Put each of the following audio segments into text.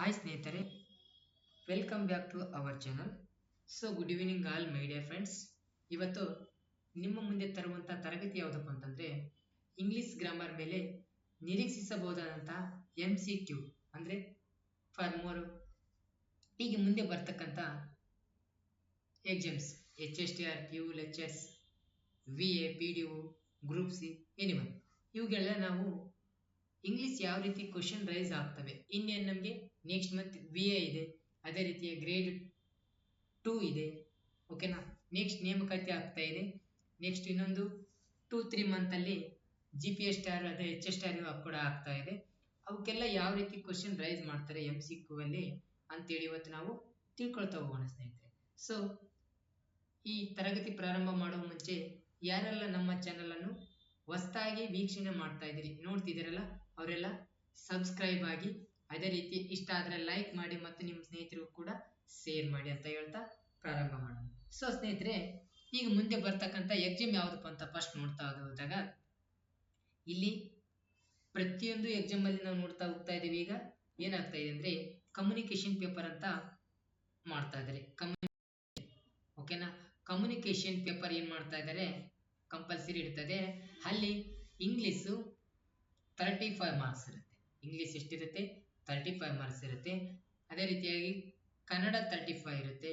Hi ಸ್ನೇಹಿತರೆ welcome back to our channel so good evening all my dear friends ಇವತ್ತು ನಿಮ್ಮ ಮುಂದೆ ತರುವಂಥ ತರಗತಿ ಯಾವುದಪ್ಪ ಅಂತಂದರೆ ಇಂಗ್ಲಿಷ್ ಗ್ರಾಮರ್ ಮೇಲೆ ನಿರೀಕ್ಷಿಸಬಹುದಾದಂತಹ ಎಂ ಸಿ ಕ್ಯೂ ಅಂದರೆ ಫಾರ್ ಮೋರ್ ಹೀಗೆ ಮುಂದೆ ಬರ್ತಕ್ಕಂಥ exams H S T R P U lecturers V A P D O group C anyone ಇವುಗಳೆಲ್ಲ ನಾವು ಇಂಗ್ಲಿಷ್ ಯಾವ ರೀತಿ ಕ್ವಶನ್ ರೈಸ್ ಆಗ್ತವೆ, ಇನ್ನೇನು ನಮಗೆ ನೆಕ್ಸ್ಟ್ ಮಂತ್ ವಿ ಎ ಇದೆ. ಅದೇ ರೀತಿಯ ಗ್ರೇಡ್ ಟೂ ಇದೆ. ಓಕೆನಾ ನೆಕ್ಸ್ಟ್ ನೇಮಕಾತಿ ಆಗ್ತಾ ಇದೆ. ನೆಕ್ಸ್ಟ್ ಇನ್ನೊಂದು ಟೂ ತ್ರೀ ಮಂತಲ್ಲಿ ಜಿ ಪಿ ಎಸ್ ಸ್ಟಾರ್ ಅದೇ ಎಚ್ ಎಸ್ ಸ್ಟಾರ್ ಕೂಡ ಆಗ್ತಾ ಇದೆ. ಅವಕ್ಕೆಲ್ಲ ಯಾವ ರೀತಿ ಕ್ವಶನ್ ರೈಸ್ ಮಾಡ್ತಾರೆ ಎಂ ಸಿ ಕ್ಯೂ ಅಲ್ಲಿ ಅಂತೇಳಿ ಇವತ್ತು ನಾವು ತಿಳ್ಕೊಳ್ತಾ ಹೋಗೋಣ ಸ್ನೇಹಿತರೆ. ಸೊ ಈ ತರಗತಿ ಪ್ರಾರಂಭ ಮಾಡುವ ಮುಂಚೆ ಯಾರೆಲ್ಲ ನಮ್ಮ ಚಾನೆಲ್ ಅನ್ನು ಹೊಸದಾಗಿ ವೀಕ್ಷಣೆ ಮಾಡ್ತಾ ಇದ್ದೀರಿ, ನೋಡ್ತಿದ್ದೀರಲ್ಲ, ಅವರೆಲ್ಲ ಸಬ್ಸ್ಕ್ರೈಬ್ ಆಗಿ ಅದೇ ರೀತಿ ಇಷ್ಟ ಆದರೆ ಲೈಕ್ ಮಾಡಿ ಮತ್ತು ನಿಮ್ಮ ಸ್ನೇಹಿತರಿಗೂ ಕೂಡ ಶೇರ್ ಮಾಡಿ ಅಂತ ಹೇಳ್ತಾ ಪ್ರಾರಂಭ ಮಾಡೋಣ. ಸೊ ಸ್ನೇಹಿತರೆ, ಈಗ ಮುಂದೆ ಬರ್ತಕ್ಕಂಥ ಎಕ್ಸಾಮ್ ಯಾವುದಪ್ಪ ಅಂತ ಫಸ್ಟ್ ನೋಡ್ತಾ ಹೋದಾಗ, ಇಲ್ಲಿ ಪ್ರತಿಯೊಂದು ಎಕ್ಸಾಮ್ ಅಲ್ಲಿ ನಾವು ನೋಡ್ತಾ ಹೋಗ್ತಾ ಇದ್ದೀವಿ. ಈಗ ಏನಾಗ್ತಾ ಇದೆ ಅಂದ್ರೆ ಕಮ್ಯುನಿಕೇಶನ್ ಪೇಪರ್ ಅಂತ ಮಾಡ್ತಾ ಇದ್ದಾರೆ. ಓಕೆನಾ ಕಮ್ಯುನಿಕೇಶನ್ ಪೇಪರ್ ಏನು ಮಾಡ್ತಾ ಇದ್ದಾರೆ? ಕಂಪಲ್ಸರಿ ಇರ್ತದೆ. ಅಲ್ಲಿ ಇಂಗ್ಲೀಷು ತರ್ಟಿ ಫೈವ್ ಮಾರ್ಕ್ಸ್ ಇರುತ್ತೆ. ಇಂಗ್ಲಿಷ್ ಎಷ್ಟಿರುತ್ತೆ? ತರ್ಟಿ ಫೈವ್ ಮಾರ್ಕ್ಸ್ ಇರುತ್ತೆ. ಅದೇ ರೀತಿಯಾಗಿ ಕನ್ನಡ ತರ್ಟಿ ಫೈವ್ ಇರುತ್ತೆ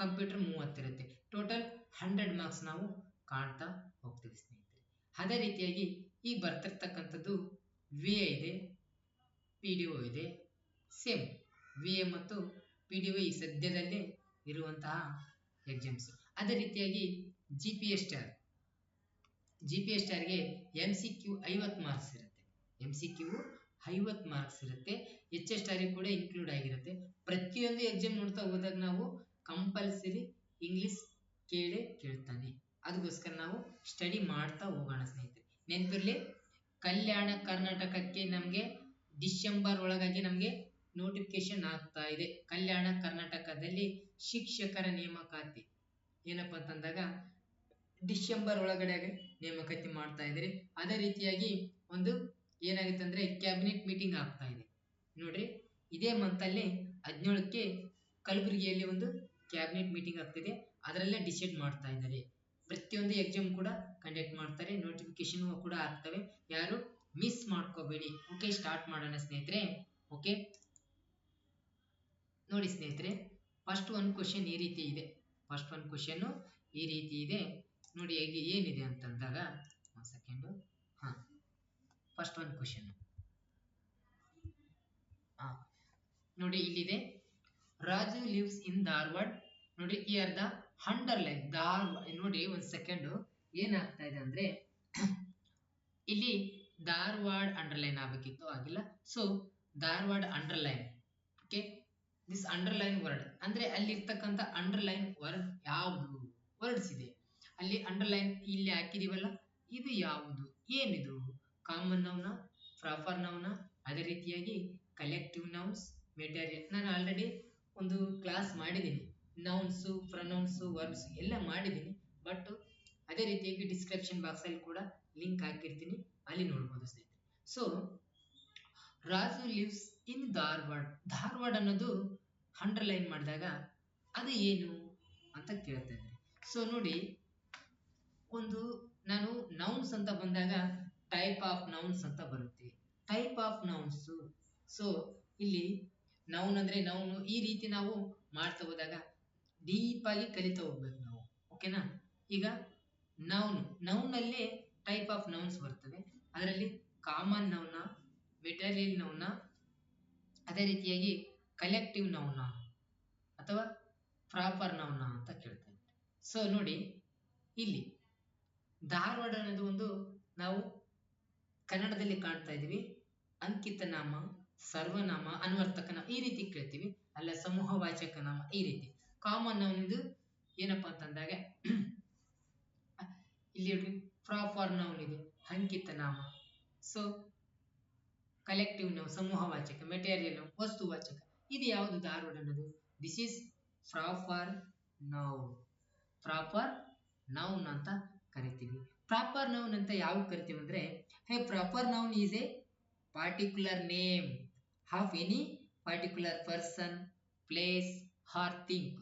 ಕಂಪ್ಯೂಟರ್ ಮೂವತ್ತಿರುತ್ತೆ ಟೋಟಲ್ ಹಂಡ್ರೆಡ್ ಮಾರ್ಕ್ಸ್ ನಾವು ಕಾಣ್ತಾ ಹೋಗ್ತೀವಿ ಸ್ನೇಹಿತರೆ. ಅದೇ ರೀತಿಯಾಗಿ ಈಗ ಬರ್ತಿರ್ತಕ್ಕಂಥದ್ದು ವಿ ಎ ಇದೆ ಪಿ ಡಿ ಒ ಇದೆ ಸೇಮ್ ವಿ ಎ ಮತ್ತು ಪಿ ಡಿ ಒ ಈ ಸದ್ಯದಲ್ಲೇ ಇರುವಂತಹ ಎಕ್ಸಾಮ್ಸ್ ಅದೇ ರೀತಿಯಾಗಿ G P S star G P S ಸ್ಟಾರ್ಗೆ M C Q ಐವತ್ತು ಮಾರ್ಕ್ಸ್ ಇರುತ್ತೆ. ಎಂ ಸಿ ಕ್ಯೂ ಐವತ್ತು ಮಾರ್ಕ್ಸ್ ಇರುತ್ತೆ. ಎಚ್ ಎಸ್ ಟಾರಿ ಕೂಡ ಇನ್ಕ್ಲೂಡ್ ಆಗಿರುತ್ತೆ. ಪ್ರತಿಯೊಂದು ಎಕ್ಸಾಮ್ ನೋಡ್ತಾ ಹೋದಾಗ ನಾವು ಕಂಪಲ್ಸರಿ ಇಂಗ್ಲಿಷ್ ಕೇಳೇ ಕೇಳ್ತಾನೆ. ಅದಕ್ಕೋಸ್ಕರ ನಾವು ಸ್ಟಡಿ ಮಾಡ್ತಾ ಹೋಗೋಣ ಸ್ನೇಹಿತರೆ. ನೆನಪಿರ್ಲಿ ಕಲ್ಯಾಣ ಕರ್ನಾಟಕಕ್ಕೆ ನಮಗೆ ಡಿಸೆಂಬರ್ ಒಳಗಾಗಿ ನಮಗೆ ನೋಟಿಫಿಕೇಶನ್ ಆಗ್ತಾ ಇದೆ. ಕಲ್ಯಾಣ ಕರ್ನಾಟಕದಲ್ಲಿ ಶಿಕ್ಷಕರ ನೇಮಕಾತಿ. ಏನಪ್ಪ ಅಂತಂದಾಗ ಡಿಸೆಂಬರ್ ಒಳಗಡೆ ನೇಮಕಾತಿ ಮಾಡ್ತಾ ಇದ್ದಾರೆ. ಅದೇ ರೀತಿಯಾಗಿ ಒಂದು ಏನಾಗುತ್ತೆ ಅಂದ್ರೆ ಕ್ಯಾಬಿನೆಟ್ ಮೀಟಿಂಗ್ ಆಗ್ತಾ ಇದೆ. ನೋಡ್ರಿ, ಇದೇ ಮಂತಲ್ಲಿ ಹದಿನೇಳಕ್ಕೆ ಕಲಬುರಗಿಯಲ್ಲಿ ಒಂದು ಕ್ಯಾಬಿನೆಟ್ ಮೀಟಿಂಗ್ ಆಗ್ತಿದೆ. ಅದರಲ್ಲೇ ಡಿಸೈಡ್ ಮಾಡ್ತಾ ಇದ್ದಾರೆ. ಪ್ರತಿಯೊಂದು ಎಕ್ಸಾಮ್ ಕೂಡ ಕಂಡಕ್ಟ್ ಮಾಡ್ತಾರೆ. ನೋಟಿಫಿಕೇಶನ್ ಕೂಡ ಆಗ್ತವೆ. ಯಾರು? ಮಿಸ್ ಮಾಡ್ಕೋಬೇಡಿ. ಓಕೆ ಸ್ಟಾರ್ಟ್ ಮಾಡೋಣ ಸ್ನೇಹಿತರೆ. ಓಕೆ ನೋಡಿ ಸ್ನೇಹಿತರೆ ಫಸ್ಟ್ ಒನ್ ಕ್ವಶನ್ ಈ ರೀತಿ ಇದೆ. ಫಸ್ಟ್ ಒನ್ ಕ್ವಶನ್ ಈ ರೀತಿ ಇದೆ. ನೋಡಿ, ಹೇಗೆ ಏನಿದೆ ಅಂತಂದಾಗ ಒಂದು ಸೆಕೆಂಡು ಫಸ್ಟ್ ಒಂದು ಕ್ವಶನ್ ನೋಡಿ ಇಲ್ಲಿದೆ. Raju lives in Dharwad. ನೋಡಿ ಇಯರ್ ದ ಅಂಡರ್ಲೈನ್ ಧಾರವಾಡ, ನೋಡಿ ಒಂದು ಸೆಕೆಂಡ್ ಏನಾಗ್ತಾ ಇದೆ ಅಂದ್ರೆ, ಇಲ್ಲಿ ಧಾರವಾಡ ಅಂಡರ್ಲೈನ್ ಆಗಬೇಕಿತ್ತು, ಆಗಿಲ್ಲ. So Dharwad underline okay this underline word ಅಂದ್ರೆ ಅಲ್ಲಿ ಇರ್ತಕ್ಕಂಥ ಅಂಡರ್ಲೈನ್ ವರ್ಡ್ ಯಾವುದು? ವರ್ಡ್ಸ್ ಇದೆ. ಅಲ್ಲಿ ಅಂಡರ್ಲೈನ್ ಇಲ್ಲಿ ಹಾಕಿದೀವಲ್ಲ, ಇದು ಯಾವುದು? ಏನಿದು? ಕಾಮನ್ ನೌನ ಪ್ರಾಪರ್ ನೌನ ಅದೇ ರೀತಿಯಾಗಿ ಕಲೆಕ್ಟಿವ್ ನೌನ್ಸ್ ಮೆಟೀರಿಯಲ್ ನಾನು ಆಲ್ರೆಡಿ ಒಂದು ಕ್ಲಾಸ್ ಮಾಡಿದ್ದೀನಿ ನೌನ್ಸು ಪ್ರೊನೌನ್ಸು ವರ್ಬ್ಸ್ ಎಲ್ಲ ಮಾಡಿದ್ದೀನಿ ಬಟ್ ಅದೇ ರೀತಿಯಾಗಿ ಡಿಸ್ಕ್ರಿಪ್ಷನ್ ಬಾಕ್ಸಲ್ಲಿ ಕೂಡ ಲಿಂಕ್ ಹಾಕಿರ್ತೀನಿ. ಅಲ್ಲಿ ನೋಡ್ಬೋದು ಸ್ನೇಹಿತರೆ. So Raju lives in Dharwad. Dharwad ಅನ್ನೋದು ಅಂಡರ್ಲೈನ್ ಮಾಡಿದಾಗ ಅದು ಏನು ಅಂತ ಕೇಳ್ತಾ ಇದ್ದಾರೆ ಸೊ ನೋಡಿ, ಒಂದು ನಾನು ನೌನ್ಸ್ ಅಂತ ಬಂದಾಗ ಟೈಪ್ ಆಫ್ ನೌನ್ಸ್ ಅಂತ ಬರುತ್ತೆ. ಟೈಪ್ ಆಫ್ ನೌನ್ಸ್ ಸೊ ಇಲ್ಲಿ ನೌನ್ ಅಂದ್ರೆ ನೌನು ಈ ರೀತಿ ನಾವು ಮಾಡ್ತಾ ಹೋದಾಗ ಡೀಪ್ ಆಗಿ ಕಲಿತಾ ಹೋಗ್ಬೇಕು ನಾವು. ಓಕೆನಾ ಈಗ ನೌನ್ ನೌನಲ್ಲಿ ಟೈಪ್ ಆಫ್ ನೌನ್ಸ್ ಬರ್ತವೆ. ಅದರಲ್ಲಿ ಕಾಮನ್ ನೌನ ಮೆಟೀರಿಯಲ್ ನೌನ ಅದೇ ರೀತಿಯಾಗಿ ಕಲೆಕ್ಟಿವ್ ನೌನ ಅಥವಾ ಪ್ರಾಪರ್ ನೌನ ಅಂತ ಕೇಳ್ತಾರೆ ಸೊ ನೋಡಿ, ಇಲ್ಲಿ ಧಾರವಾಡ ಅನ್ನೋದು ಒಂದು ನಾವು ಕನ್ನಡದಲ್ಲಿ ಕಾಣ್ತಾ ಇದೀವಿ ಅಂಕಿತ ನಾಮ ಸರ್ವನಾಮ ಅನ್ವರ್ತಕ ನಾಮ ಈ ರೀತಿ ಕೇಳ್ತೀವಿ. ಅಲ್ಲ ಸಮೂಹ ವಾಚಕ ನಾಮ ಈ ರೀತಿ. ಕಾಮನ್ ನೌನಿಂದು ಏನಪ್ಪಾ ಅಂತಂದಾಗ ಇಲ್ಲಿ ಪ್ರಾಪರ್ ನೌನ್ ಇದು ಅಂಕಿತ ನಾಮ ಸೊ ಕಲೆಕ್ಟಿವ್ ನೌ ಸಮೂಹ ವಾಚಕ ಮೆಟೀರಿಯಲ್ ನೌ ವಸ್ತು ವಾಚಕ ಇದು ಯಾವುದು ಧಾರವಾಡ ಅನ್ನೋದು? This is proper noun proper noun ಅಂತ ಕರಿತೀವಿ. ಪ್ರಾಪರ್ ನೌನ್ ಅಂತ ಯಾವ ಕರಿತೀವಿ ಅಂದ್ರೆ, hey proper noun is a particular name of any particular person place or thing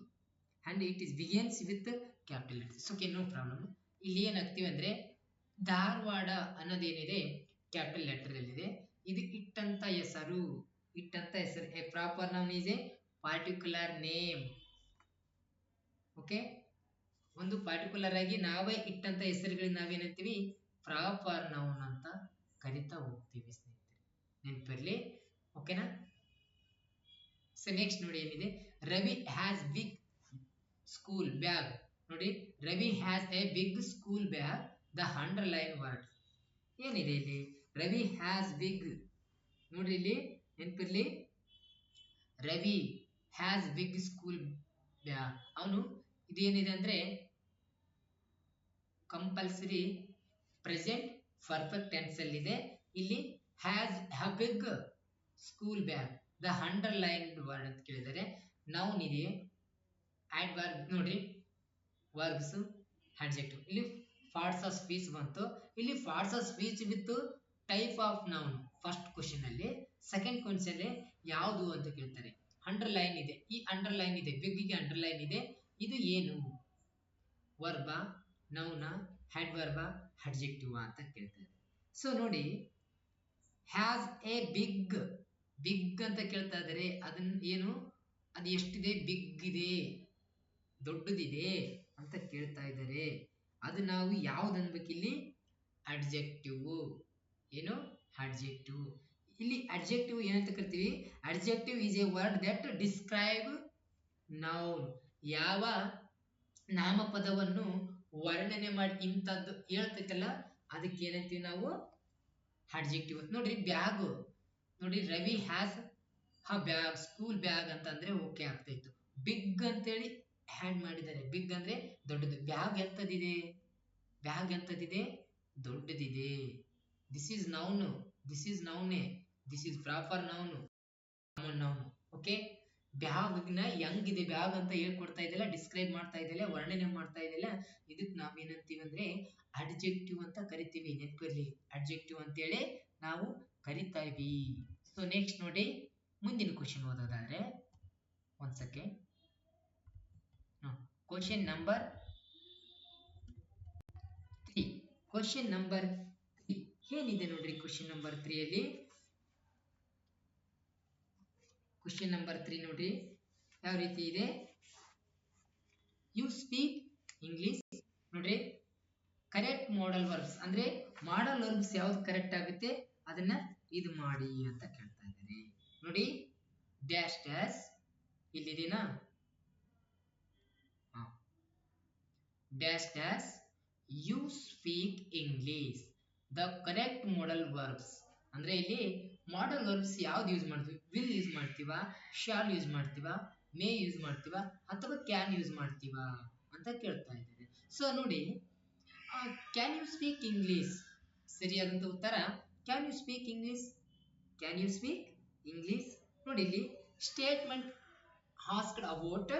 and it is begins with capital okay no problem ಇಲ್ಲಿ ಏನಾಗ್ತೀವಿ ಅಂದ್ರೆ, Dharwad ಅನ್ನೋದೇನಿದೆ capital letter ಅಲ್ಲಿದೆ ಇದು ಇಟ್ಟಂತ ಹೆಸರು ಇಟ್ಟಂತ ಹೆಸರು. A proper noun is a particular name okay ಒಂದು particular ಆಗಿ ನಾವೇ ಇಟ್ಟಂತ ಹೆಸರುಗಳಿಗೆ ನಾವೇನಂತೀವಿ? ಪ್ರಾಪರ್ ನೌನ್ ಅಂತ ಕರಿತಾ ಹೋಗ್ತೀವಿ ಸ್ನೇಹಿತರೆ. ನೆನಪಿರ್ಲಿ? ಓಕೆನಾ ಸೊ ನೆಕ್ಸ್ಟ್ ನೋಡಿ ಏನಿದೆ? Ravi has big school bag ನೋಡಿ, Ravi has a big school bag the underline word ಏನಿದೆ ಇಲ್ಲಿ? ರವಿ ಹ್ಯಾಸ್ ಬಿಗ್ ನೋಡಿ ಇಲ್ಲಿ, ನೆನಪಿರ್ಲಿ? Ravi has big school bag ಅವನು ಇದೇನಿದೆ ಅಂದ್ರೆ ಕಂಪಲ್ಸರಿ ಪ್ರೆಸೆಂಟ್ ಪರ್ಫೆಕ್ಟ್ ಟೆನ್ಸ್ ಅಲ್ಲಿ ಇದೆ. ಇಲ್ಲಿ has ha big school bag the underline word ಅಂತ ಕೇಳಿದರೆ ನೌನ್ ಇದೆ ಆಡ್ ವರ್ಬ್ ನೋಡ್ರಿ. ವರ್ಬ್ಸ್ ಅಡ್ಜೆಕ್ಟಿವ್ ಇಲ್ಲಿ ಪಾರ್ಟ್ಸ್ ಆಫ್ ಸ್ಪೀಚ್ ಬಂತು. ಇಲ್ಲಿ parts of speech with type of noun first question ಅಲ್ಲಿ. ಸೆಕೆಂಡ್ ಕ್ವಶನ್ ಅಲ್ಲಿ ಯಾವುದು ಅಂತ ಕೇಳ್ತಾರೆ. ಅಂಡರ್ಲೈನ್ ಇದೆ. ಈ ಅಂಡರ್ಲೈನ್ ಇದೆ. ಬಿಗ್ಗಿಗೆ ಅಂಡರ್ಲೈನ್ ಇದೆ. ಇದು ಏನು? ವರ್ಬ ನೌನ ಹೆಡ್ ವರ್ಬ ಅಡ್ಜೆಕ್ಟಿವ್ ಅಂತ ಕೇಳ್ತಾರೆ ಸೊ ನೋಡಿ ಹ್ಯಾಸ್ ಎ ಬಿಗ್ ಬಿಗ್ ಅಂತ ಕೇಳ್ತಾ ಇದ್ದಾರೆ. ಅದನ್ ಏನು? ಅದು ಎಷ್ಟಿದೆ? ಬಿಗ್ ಇದೆ. ದೊಡ್ಡದಿದೆ ಅಂತ ಕೇಳ್ತಾ ಇದ್ದಾರೆ. ಅದು ನಾವು ಯಾವ್ದು ಅನ್ಬೇಕು ಇಲ್ಲಿ? ಅಡ್ಜೆಕ್ಟಿವ್ ಏನು? ಅಡ್ಜೆಕ್ಟಿವ್ ಇಲ್ಲಿ ಅಡ್ಜೆಕ್ಟಿವ್ ಏನಂತ ಕರಿತೀವಿ? Adjective is a word that describe noun ಯಾವ ನಾಮಪದವನ್ನು ವರ್ಣನೆ ಮಾಡಿ ಇಂಥದ್ದು ಹೇಳ್ತಕ್ಕಲ್ಲ ಅದಕ್ಕೆ ಏನಂತೀವಿ ನಾವು ಅಡ್ಜೆಕ್ಟಿವ್ ನೋಡ್ರಿ ಬ್ಯಾಗ್. ನೋಡಿ, Ravi has a bag school bag ಅಂತಂದ್ರೆ ಓಕೆ ಆಗ್ತಾಯಿತ್ತು ಬಿಗ್ ಅಂತೇಳಿ ಹ್ಯಾಂಡ್ ಮಾಡಿದ್ದಾರೆ. ಬಿಗ್ ಅಂದ್ರೆ ದೊಡ್ಡದು. ಬ್ಯಾಗ್ ಎಂತದಿದೆ ಬ್ಯಾಗ್ ಎಂತದಿದೆ ದೊಡ್ಡದಿದೆ. This is noun this is ನೌನೆ this is proper noun noun okay ಬ್ಯಾಗ್ನ ಹೆಂಗಿದೆ ಬ್ಯಾಗ್ ಅಂತ ಹೇಳ್ಕೊಡ್ತಾ ಇದೆಯಲ್ಲ ಡಿಸ್ಕ್ರೈಬ್ ಮಾಡ್ತಾ ಇದೆಯಲ್ಲ, ವರ್ಣನೆ ಮಾಡ್ತಾ ಇದೆಯಲ್ಲ, ಇದಕ್ಕೆ ನಾವೇನಂತೀವಿ ಅಂದ್ರೆ ಅಡ್ಜೆಕ್ಟಿವ್ ಅಂತ ಕರಿತೀವಿ, ನೆನಪಿರ್ಲಿ. ಅಡ್ಜೆಕ್ಟಿವ್ ಅಂತೇಳಿ ನಾವು ಕರಿತಾ ಇವಿ ಸೊ ನೆಕ್ಸ್ಟ್ ನೋಡಿ, ಮುಂದಿನ ಕ್ವಶನ್ ಓದೋದಾದ್ರೆ, ಒಂದ್ second question number three question number three ಏನಿದೆ ನೋಡ್ರಿ ಕ್ವಶನ್ ನಂಬರ್ ತ್ರೀ ಅಲ್ಲಿ ಕ್ವಶನ್ ನಂಬರ್ ತ್ರೀ ನೋಡ್ರಿ ಯಾವ ರೀತಿ ಇದೆ? ಯು ಸ್ಪೀಕ್ ಇಂಗ್ಲಿಷ್ ನೋಡ್ರಿ. ಕರೆಕ್ಟ್ ಮಾಡಲ್ ವರ್ಬ್ಸ್ ಅಂದ್ರೆ ಮಾಡಲ್ ವರ್ಬ್ಸ್ ಯಾವ್ದು ಕರೆಕ್ಟ್ ಆಗುತ್ತೆ? ಅದನ್ನ ಇದು ಮಾಡಿ ಅಂತ ಕೇಳ್ತಾ ಇದ್ದಾರೆ. ನೋಡಿ. Dash dash ಇಲ್ಲಿದೆನಾ? Dash dash you speak English the correct modal verbs ಅಂದ್ರೆ ಇಲ್ಲಿ ಮಾಡಲ್ ವರ್ಬ್ಸ್ ಯಾವ್ದು ಯೂಸ್ ಮಾಡ್ತೀವಿ? ವಿಲ್ ಯೂಸ್ ಮಾಡ್ತೀವ? ಶಾಲ್ ಯೂಸ್ ಮಾಡ್ತೀವ? ಮೇ ಯೂಸ್ ಮಾಡ್ತೀವ? ಅಥವಾ ಕ್ಯಾನ್ ಯೂಸ್ ಮಾಡ್ತೀವ? ಅಂತ ಕೇಳ್ತಾ ಇದ್ದಾರೆ ಸೊ ನೋಡಿ ಕ್ಯಾನ್ ಯು ಸ್ಪೀಕ್ ಇಂಗ್ಲಿಷ್ ಸರಿಯಾದಂಥ ಉತ್ತರ. Can you speak English can you speak English ನೋಡಿ, ಇಲ್ಲಿ ಸ್ಟೇಟ್ಮೆಂಟ್ ಆಸ್ಕ್ಡ್ ಅಬೌಟ್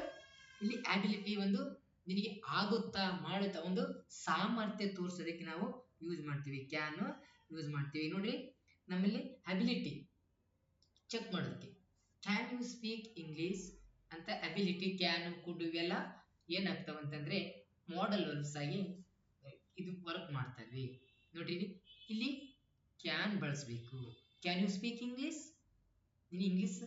ಇಲ್ಲಿ ಆಬಿಲಿಟಿ ಒಂದು ನಿನಗೆ ಆಗುತ್ತಾ ಮಾಡುತ್ತಾ ಒಂದು ಸಾಮರ್ಥ್ಯ ತೋರಿಸೋದಕ್ಕೆ ನಾವು ಯೂಸ್ ಮಾಡ್ತೀವಿ. ಕ್ಯಾನ್ ಯೂಸ್ ಮಾಡ್ತೀವಿ. ನೋಡ್ರಿ ನಮ್ಮಲ್ಲಿ ಅಬಿಲಿಟಿ ಚೆಕ್ ಮಾಡೋದಕ್ಕೆ. ಕ್ಯಾನ್ ಯು ಸ್ಪೀಕ್ ಇಂಗ್ಲೀಷ್ ಅಂತ ಅಬಿಲಿಟಿ ಕ್ಯಾನ್ ಕುಡ್ ಇವೆಲ್ಲ ಏನಾಗ್ತಾವಂತಂದ್ರೆ ಮಾಡಲ್ ವರ್ಬ್ಸ್ ಆಗಿ ಇದು ವರ್ಕ್ ಮಾಡ್ತಾರೆ ನೋಡಿರಿ, ಇಲ್ಲಿ ಕ್ಯಾನ್ ಬಳಸಬೇಕು. ಕ್ಯಾನ್ ಯು ಸ್ಪೀಕ್ ಇಂಗ್ಲೀಷ್ ನೀನು ಇಂಗ್ಲೀಷ್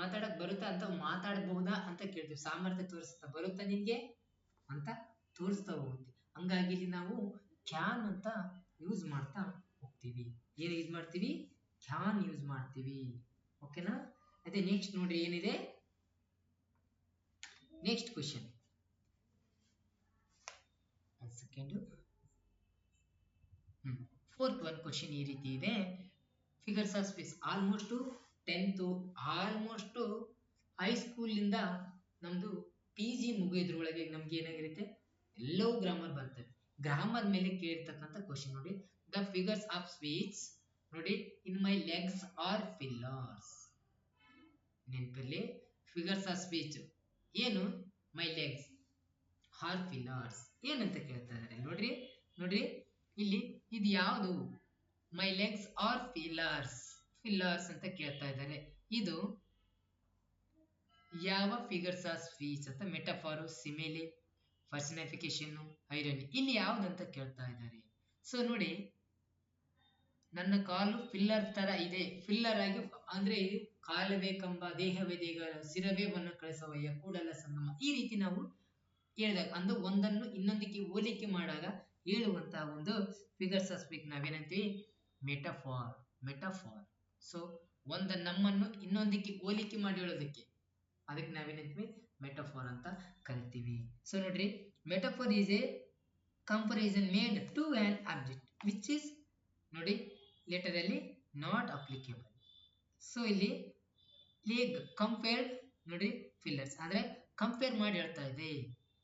ಮಾತಾಡಕ್ ಬರುತ್ತಾ ಅಂತ ಮಾತಾಡಬಹುದಾ ಅಂತ ಕೇಳ್ತೀವಿ. ಸಾಮರ್ಥ್ಯ ತೋರಿಸ್ತಾ ಬರುತ್ತಾ ನಿನ್ಗೆ ಅಂತ ತೋರಿಸ್ತಾ ಹೋಗುತ್ತೆ. ಹಂಗಾಗಿ ಇಲ್ಲಿ ನಾವು ಕ್ಯಾನ್ ಅಂತ ಯೂಸ್ ಮಾಡ್ತಾ ಹೋಗ್ತೀವಿ. ಏನು ಯೂಸ್ ಮಾಡ್ತೀವಿ? ಕ್ಯಾನ್ ಯೂಸ್ ಮಾಡ್ತೀವಿ. ಓಕೆನಾ ಅದೇ ನೆಕ್ಸ್ಟ್ ನೋಡ್ರಿ ಏನಿದೆ? Next question second hmm. Fourth one question ಈ ರೀತಿ ಇದೆ. Figures of speech almost tenth almost ಹೈಸ್ಕೂಲಿಂದ ನಮ್ದು ಪಿ ಜಿ ಮುಗಿಯೋದ್ರೊಳಗೆ ನಮ್ಗೆ ಏನಾಗಿರುತ್ತೆ? ಎಲ್ಲವೂ ಗ್ರಾಮರ್ ಬರ್ತವೆ ಗ್ರಾಮರ್ ಮೇಲೆ ಕೇಳಿರ್ತಕ್ಕಂಥ ಕ್ವಶನ್ ನೋಡಿ ದ ಫಿಗರ್ಸ್ ಆಫ್ speech ನೋಡಿ in my legs are fillers ನೆನಪಲ್ಲಿ ಫಿಗರ್ಸ್ ಆಫ್ ಸ್ಪೀಚ್ ಏನು? ಮೈ ಲೆಗ್ಸ್ ಆರ್ ಫಿಲ್ಲರ್ಸ್ ಏನಂತ ಕೇಳ್ತಾ ಇದ್ದಾರೆ ನೋಡ್ರಿ? ನೋಡ್ರಿ, ಇಲ್ಲಿ ಇದು ಯಾವುದು? My legs are fillers fillers ಅಂತ ಕೇಳ್ತಾ ಇದ್ದಾರೆ ಇದು ಯಾವ ಫಿಗರ್ಸ್ ಆಫ್ ಸ್ಪೀಚ್ ಅಂತ? ಮೆಟಫಾರು ಸಿಮೇಲಿ ಪರ್ಸನಿಫಿಕೇಶನ್ ಐರನ್ ಇಲ್ಲಿ ಅಂತ ಕೇಳ್ತಾ ಇದ್ದಾರೆ ಸೊ ನೋಡಿ ನನ್ನ ಕಾಲು ಫಿಲ್ಲರ್ ತರ ಇದೆ. ಫಿಲ್ಲರ್ ಆಗಿ ಅಂದ್ರೆ ಇದು ಕಾಲವೇ ಕಂಬ, ದೇಹವೇ ದೇಹ ಸಿರವೇ ವನ್ನ ಕಳಿಸವಯ್ಯ, ಕೂಡಲ ಸಂಗಮ. ಈ ರೀತಿ ನಾವು ಹೇಳಿದಾಗ, ಅಂದ್ರೆ ಒಂದನ್ನು ಇನ್ನೊಂದಕ್ಕೆ ಹೋಲಿಕೆ ಮಾಡಾಗ ಹೇಳುವಂತಹ ಒಂದು ಫಿಗರ್ಸ್ ಆಫ್ ಸ್ಪೀಕ್ ನಾವೇನಂತೀವಿ? ಮೆಟಫಾರ್ ಮೆಟಫಾರ್ ಸೊ ಒಂದ ನಮ್ಮನ್ನು ಇನ್ನೊಂದಕ್ಕೆ ಹೋಲಿಕೆ ಮಾಡಿ ಹೇಳೋದಕ್ಕೆ. ಅದಕ್ಕೆ ನಾವೇನಂತೀವಿ? ಮೆಟಫಾರ್ ಅಂತ ಕರಿತೀವಿ. ಸೊ ನೋಡ್ರಿ metaphor is a comparison made to an object which is ನೋಡಿ ಲೆಟರಲ್ಲಿ ನಾಟ್ ಅಪ್ಲಿಕೇಬಲ್ ಸೊ ಇಲ್ಲಿ ಲೀಗ್ ಕಂಪೇರ್ಡ್ ನೋಡಿ ಫಿಲ್ಲರ್ಸ್ ಅಂದರೆ ಕಂಪೇರ್ ಮಾಡಿ ಹೇಳ್ತಾ ಇದೆ.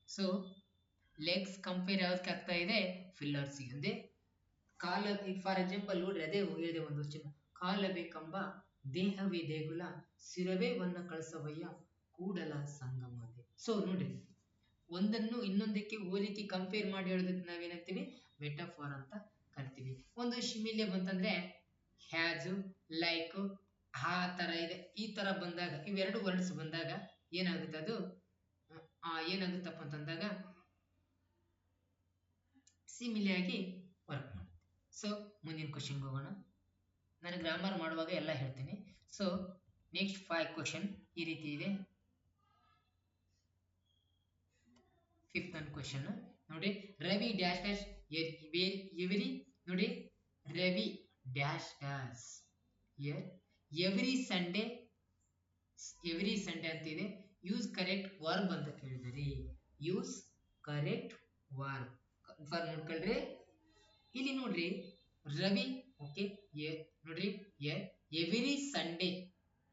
ಸೊ ಲೆಗ್ಸ್ ಕಂಪೇರ್ ಯಾವ್ದಕ್ಕೆ ಆಗ್ತಾ ಇದೆ? ಫಿಲ್ಲರ್ಸ್ಗೆ ಅಂದರೆ ಕಾಲ ಫಾರ್ ಎಕ್ಸಾಂಪಲ್ ನೋಡ್ರಿ, ಅದೇ ಹೇಳಿದೆ ಒಂದು ಚಿನ್ನ ಕಾಲಬೇಕೆಂಬ ದೇಹವೇ ದೇಗುಲ, ಸಿರವೇ ವನ್ನ ಕೂಡಲ ಸಂಗಮದೆ ಸೊ ನೋಡ್ರಿ, ಒಂದನ್ನು ಇನ್ನೊಂದಕ್ಕೆ ಹೋಲಿಕೆ ಕಂಪೇರ್ ಮಾಡಿ ಹೇಳೋದಕ್ಕೆ ನಾವೇನಂತೀವಿ ಮೆಟಫಾರ್ ಅಂತ ಕರಿತೀವಿ ಒಂದು ಶಿಮಿಲೆ ಬಂತಂದ್ರೆ ಹ್ಯಾಜು, ಲೈಕ್, ಆ ತರ ಇದೆ. ಈ ತರ ಬಂದಾಗ, ಇವೆರಡು ವರ್ಡ್ಸ್ ಬಂದಾಗ ಏನಾಗುತ್ತೆ ಅದು? ಏನಾಗುತ್ತಪ್ಪ ಅಂತಂದಾಗ ಸಿಮಿಲಿಯಾಗಿ ವರ್ಕ್ ಮಾಡುತ್ತೆ. ಸೊ ಮುಂದಿನ ಕ್ವಶನ್ಗೆ ಹೋಗೋಣ. ನಾನು ಗ್ರಾಮರ್ ಮಾಡುವಾಗ ಎಲ್ಲ ಹೇಳ್ತೀನಿ. ಸೊ ನೆಕ್ಸ್ಟ್ ಫೈವ್ ಕ್ವಶನ್ ಈ ರೀತಿ ಇದೆ. ಫಿಫ್ತ್ ಒಂದು ಕ್ವಶನ್ ನೋಡಿ, ರವಿ ಡ್ಯಾಶ್ ಡ್ಯಾಶ್ ಎವ್ರಿ ನೋಡಿ, Ravi dash dash. Every Sunday every Sunday ಅಂತ ಇದೆ. ಯೂಸ್ ಕರೆಕ್ಟ್ ವರ್ಬ್ ಅಂತ ಕೇಳಿದ್ರಿ. ಯೂಸ್ ಕರೆಕ್ಟ್ ವರ್ಬ್ ಫಾರ್ ನೋಡ್ಕೊಳ್ರಿ. ಇಲ್ಲಿ ನೋಡ್ರಿ, ರವಿ ಓಕೆ ನೋಡ್ರಿ ಎವ್ರಿ ಸಂಡೇ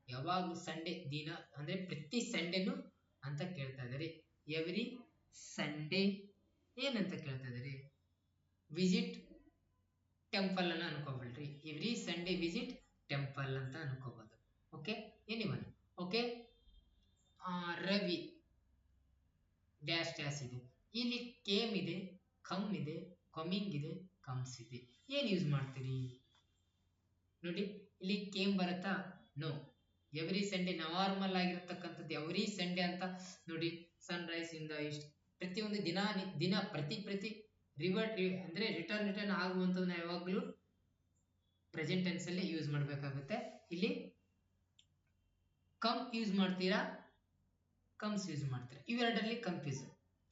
ಯಾವಾಗ ಸಂಡೇ ದಿನ, ಅಂದ್ರೆ ಪ್ರತಿ ಸಂಡೇನು ಅಂತ ಕೇಳ್ತಾ ಇದ್ದಾರೆ ಎವ್ರಿ ಸಂಡೇ ಏನಂತ ಕೇಳ್ತಾ ಇದ್ದಾರೆ ವಿಸಿಟ್ ಟೆಂಪಲ್ ಅನ್ನ ಅನ್ಕೋಬಿಡ್ರಿ. ಎವ್ರಿ ಸಂಡೇ ವಿಸಿಟ್ ಟೆಂಪಲ್ ಅಂತ ಅನ್ಕೋಬಹುದು okay anyone okay Ravi. Dash dash ಇದೆ. ಇಲ್ಲಿ ಕೇಮ್ ಇದೆ ಕಮ್ ಇದೆ ಕಮಿಂಗ್ ಇದೆ ಕಮ್ಸ್ ಇದೆ. ಏನ್ ಯೂಸ್ ಮಾಡ್ತೀರಿ? ನೋಡಿ, ಇಲ್ಲಿ ಕೇಮ್ ಬರುತ್ತಾ? ನೋ ಎವ್ರಿ ಸಂಡೇ ನಾರ್ಮಲ್ ಆಗಿರತಕ್ಕಂಥದ್ದು ಎವ್ರಿ ಸಂಡೇ ಅಂತ ನೋಡಿ ಸನ್ ರೈಸ್ ಇಂದ ಇಷ್ಟು ಪ್ರತಿಯೊಂದು ದಿನ ದಿನ ಪ್ರತಿ ಪ್ರತಿ ರಿವರ್ಟ್ ಅಂದರೆ ರಿಟರ್ನ್ ರಿಟರ್ನ್ ಆಗುವಂಥದ್ದನ್ನ ಯಾವಾಗಲೂ ಪ್ರೆಸೆಂಟ್ ಟೆನ್ಸ್ ಅಲ್ಲಿ ಯೂಸ್ ಮಾಡಬೇಕಾಗುತ್ತೆ. ಇಲ್ಲಿ ಕಮ್ ಯೂಸ್ ಮಾಡ್ತೀರಾ? ಕಮ್ಸ್ ಯೂಸ್ ಮಾಡ್ತೀರಾ? ಇವೆರಡರಲ್ಲಿ ಕನ್ಫ್ಯೂಸ್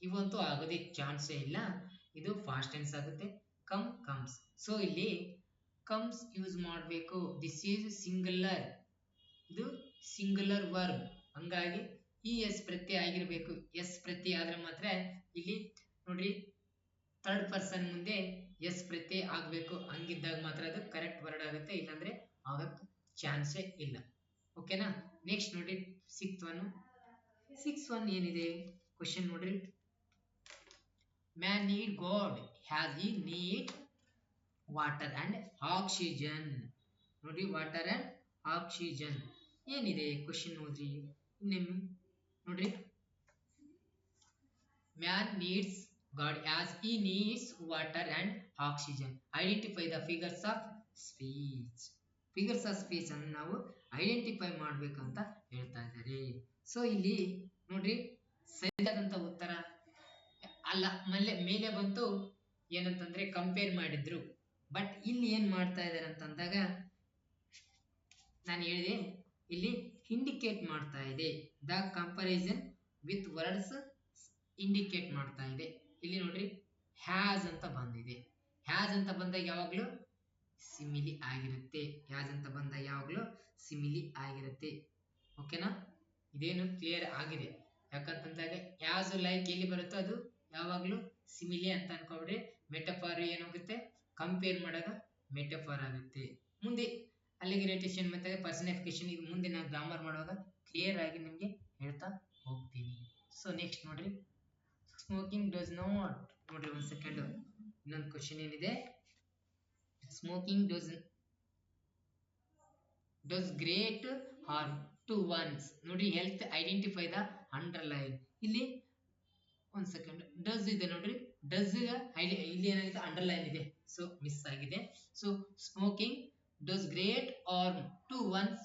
ಇವಂತೂ ಆಗೋದೇ ಚಾನ್ಸೇ ಇಲ್ಲ. ಇದು ಫಾಸ್ಟ್ ಟೆನ್ಸ್ ಆಗುತ್ತೆ. ಕಮ್ ಕಮ್ಸ್ ಸೊ ಇಲ್ಲಿ ಕಮ್ಸ್ ಯೂಸ್ ಮಾಡಬೇಕು. ದಿಸ್ ಈಸ್ ಸಿಂಗುಲರ್ ಇದು ಸಿಂಗುಲರ್ ವರ್ಬ್ ಹಂಗಾಗಿ ಈ ಎಸ್ ಪ್ರತ್ಯಯ ಆಗಿರಬೇಕು. ಎಸ್ ಪ್ರತ್ಯಯ ಆದರೆ ಮಾತ್ರ ಇಲ್ಲಿ ನೋಡ್ರಿ ಥರ್ಡ್ ಪರ್ಸನ್ ಮುಂದೆ ಎಸ್ ಪ್ರತ್ಯಯ ಆಗಬೇಕು ಹಂಗಿದ್ದಾಗ ಮಾತ್ರ ಅದು ಕರೆಕ್ಟ್ ವರ್ಡ್ ಆಗುತ್ತೆ, ಇಲ್ಲಾಂದ್ರೆ ಆಗಕ್ಕೆ ಚಾನ್ಸೇ ಇಲ್ಲ. ಓಕೆನಾ ನೆಕ್ಸ್ಟ್ ನೋಡಿ ಸಿಕ್ಸ್ ಒನ್ ಸಿಕ್ಸ್ ಒನ್ ಏನಿದೆ? ಕ್ವಶನ್ ನೋಡ್ರಿ. ಮ್ಯಾನ್ ನೀಡ್ ಗಾಡ್ ಹ್ಯಾಸ್ ಈ ನೀಡ್ ವಾಟರ್ ಅಂಡ್ ಆಕ್ಸಿಜನ್ ನೋಡಿ ವಾಟರ್ ಅಂಡ್ ಆಕ್ಸಿಜನ್ ಏನಿದೆ? ಕ್ವಶನ್ ನೋಡ್ರಿ. ನಿಮ್ ನೋಡ್ರಿ. Man needs God as in is water and oxygen identify the figures of speech figures of speech ಅನ್ನು ನಾವು ಐಡೆಂಟಿಫೈ ಮಾಡ್ಬೇಕಂತ ಹೇಳ್ತಾ ಇದ್ದಾರೆ. ಸೊ ಇಲ್ಲಿ ನೋಡ್ರಿ, ಸರಿಯಾದಂತ ಉತ್ತರ. ಅಲ್ಲ ಮೇಲೆ ಮೇಲೆ ಬಂತು. ಏನಂತಂದ್ರೆ ಕಂಪೇರ್ ಮಾಡಿದ್ರು. ಬಟ್ ಇಲ್ಲಿ ಏನ್ ಮಾಡ್ತಾ ಇದ್ದಾರೆ ಅಂತಂದಾಗ, ನಾನು ಹೇಳಿದೆ, ಇಲ್ಲಿ ಇಂಡಿಕೇಟ್ ಮಾಡ್ತಾ ಇದೆ. The comparison with words indicate ಮಾಡ್ತಾ ಇದೆ. ಇಲ್ಲಿ ನೋಡ್ರಿ ಹ್ಯಾಸ್ ಅಂತ ಬಂದಿದೆ. ಹ್ಯಾಸ್ ಅಂತ ಬಂದಾಗ ಯಾವಾಗ್ಲೂ? ಸಿಮಿಲಿ ಆಗಿರುತ್ತೆ. ಹ್ಯಾಸ್ ಅಂತ ಬಂದಾಗ ಯಾವಾಗ್ಲೂ? ಸಿಮಿಲಿ ಆಗಿರುತ್ತೆ. ಓಕೆನಾ ಇದೇನು ಕ್ಲಿಯರ್ ಆಗಿದೆ. ಯಾಕಂತಂದಾಗ ಯಾಸ್ ಲೈಕ್ ಎಲ್ಲಿ ಬರುತ್ತೋ ಅದು ಯಾವಾಗ್ಲೂ ಸಿಮಿಲಿ ಅಂತ ಅನ್ಕೊಬಿಡ್ರಿ ಮೆಟಫಾರ್ ಏನಾಗುತ್ತೆ ಕಂಪೇರ್ ಮಾಡಾಗ ಮೆಟಫಾರ್ ಆಗುತ್ತೆ. ಮುಂದೆ ಅಲಿಗರೇಟೇಷನ್ ಮತ್ತೆ ಪರ್ಸನಿಫಿಕೇಶನ್ ಇದು ಮುಂದೆ ನಾವು ಗ್ರಾಮರ್ ಮಾಡುವಾಗ ಕ್ಲಿಯರ್ ಆಗಿ ನಿಮಗೆ ಹೇಳ್ತಾ ಹೋಗ್ತೀನಿ. ಸೊ ನೆಕ್ಸ್ಟ್ ನೋಡ್ರಿ. ಸ್ಮೋಕಿಂಗ್ ಡಸ್ ನಾಟ್ ನೋಡ್ರಿ ಒಂದು ಸೆಕೆಂಡ್ ಇನ್ನೊಂದು ಕ್ವಶನ್ ಏನಿದೆ? Smoking does does great harm to one's ನೋಡಿ ಹೆಲ್ತ್ ಐಡೆಂಟಿಫೈ ದ ಅಂಡರ್ಲೈನ್ ಇಲ್ಲಿ ಒಂದು ಸೆಕೆಂಡ್ ಡಸ್ ಇದೆ ನೋಡ್ರಿ. ಡಸ್ ಇಲ್ಲಿ ಏನಾಗಿದೆ? ಅಂಡರ್ಲೈನ್ ಇದೆ. ಸೊ ಮಿಸ್ ಆಗಿದೆ. So smoking does great harm to one's